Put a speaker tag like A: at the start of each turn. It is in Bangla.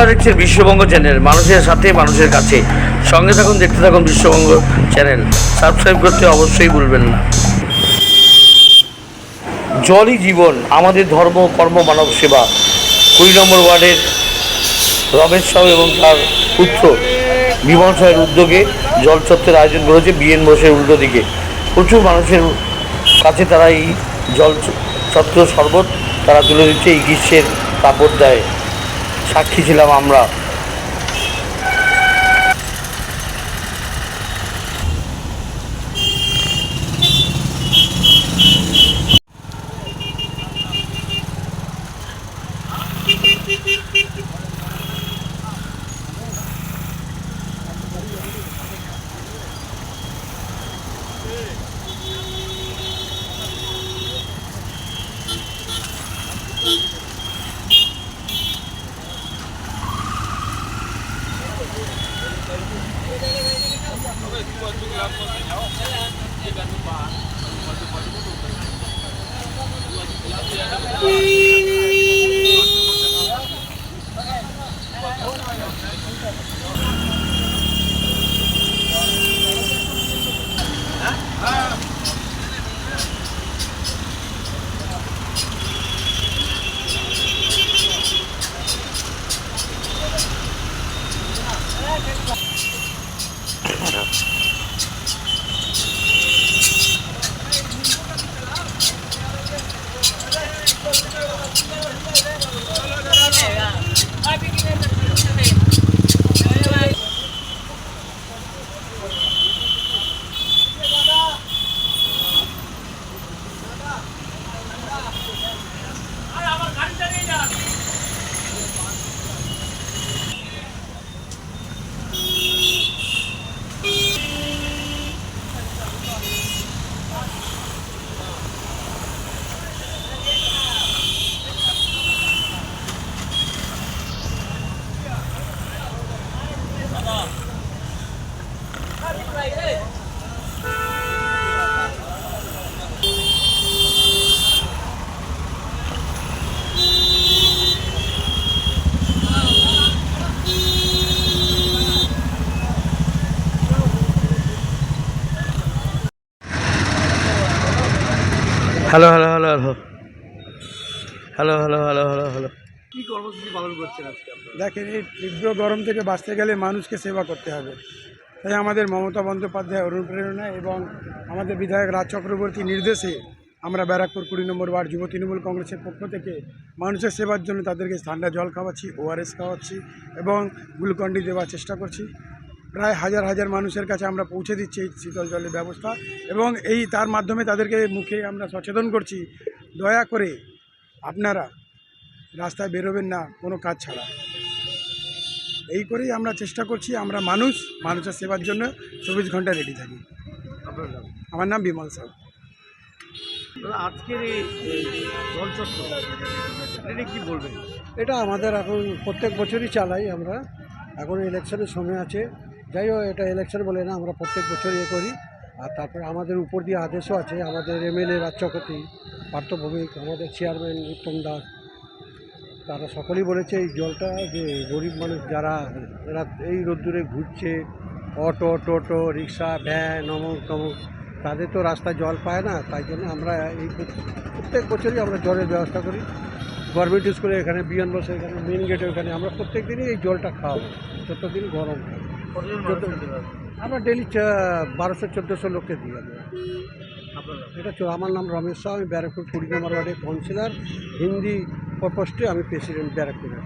A: আপনারা দেখছেন বিশ্ববঙ্গ চ্যানেল, মানুষের সাথে, মানুষের কাছে। সঙ্গে থাকুন, দেখতে থাকুন বিশ্ববঙ্গ চ্যানেল। সাবস্ক্রাইব করতে অবশ্যই ভুলবেন না। জলই জীবন, আমাদের ধর্ম, কর্ম, মানব সেবা। কুড়ি নম্বর ওয়ার্ডের রমেশ সাউ এবং তার পুত্র বিমল সাহের উদ্যোগে জল চত্বরের আয়োজন করেছে বিএন বোসের উল্টো দিকে। প্রচুর মানুষের কাছে তারা এই জল চ- চত্বর শরবত তারা তুলে দিচ্ছে, এই গ্রীষ্মের তাপদায় সাক্ষী ছিলাম আমরা। Thank you. Hello hello hello hello. Hello hello hello hello hello. কী কর্মসূচি পালন করছেন আজকে
B: দেখেন এই তীব্র গরম থেকে বাঁচতে গেলে মানুষকে সেবা করতে হবে। তাই আমাদের মমতা বন্দ্যোপাধ্যায় অনুপ্রেরণা এবং আমাদের বিধায়ক রাজ চক্রবর্তী নির্দেশে আমরা ব্যারাকপুর কুড়ি নম্বর ওয়ার্ড যুব তৃণমূল কংগ্রেসের পক্ষ থেকে মানুষের সেবার জন্য তাদেরকে ঠান্ডা জল খাওয়াচ্ছি ওআরএস খাওয়াচ্ছি এবং গ্লুকন্ডি দেওয়ার চেষ্টা করছি। প্রায় হাজার হাজার মানুষের কাছে আমরা পৌঁছে দিচ্ছি এই শীতল জলের ব্যবস্থা এবং এই তার মাধ্যমে তাদেরকে মুখে আমরা সচেতন করছি। দয়া করে আপনারা রাস্তায় বেরোবেন না কোনো কাজ ছাড়া। এই করেই আমরা চেষ্টা করছি আমরা মানুষ মানুষের সেবার জন্য চব্বিশ ঘণ্টা রেডি থাকি। আমার নাম বিমল
A: দাদা, আজকের এই এটা কী বলবেন?
C: এটা আমাদের এখন প্রত্যেক বছরই চালাই আমরা। এখন ইলেকশনের সময় আছে। যাই হোক এটা ইলেকশন বলে না, আমরা প্রত্যেক বছর ইয়ে করি। আর তারপরে আমাদের উপর দিয়ে আদেশও আছে, আমাদের এমএলএ রাজ্যপতি পার্থ ভৌমিক, আমাদের চেয়ারম্যান উত্তম দাস, তারা সকলেই বলেছে এই জলটা যে গরিব মানুষ যারা এরা এই রোদ্দুরে ঘুরছে, অটো, টোটো, রিক্সা, ভ্যান, অমুক তমুক, তাদের তো রাস্তায় জল পায় না, তাই জন্য আমরা এই প্রত্যেক বছরই আমরা জলের ব্যবস্থা করি। গভর্নমেন্ট স্কুলে এখানে বিএন বসে এখানে মেন গেটে ওখানে আমরা প্রত্যেক দিনই এই জলটা খাওয়াবো, যতদিন গরম আমরা ডেলি বারোশো চোদ্দোশো লোককে দিই আমরা এটা আমার নাম রমেশ শাহ আমি ব্যারাকপুর কুড়ি নম্বর ওয়ার্ডের কাউন্সিলর হিন্দি প্রপোস্টে আমি প্রেসিডেন্ট ব্যারাকপুরের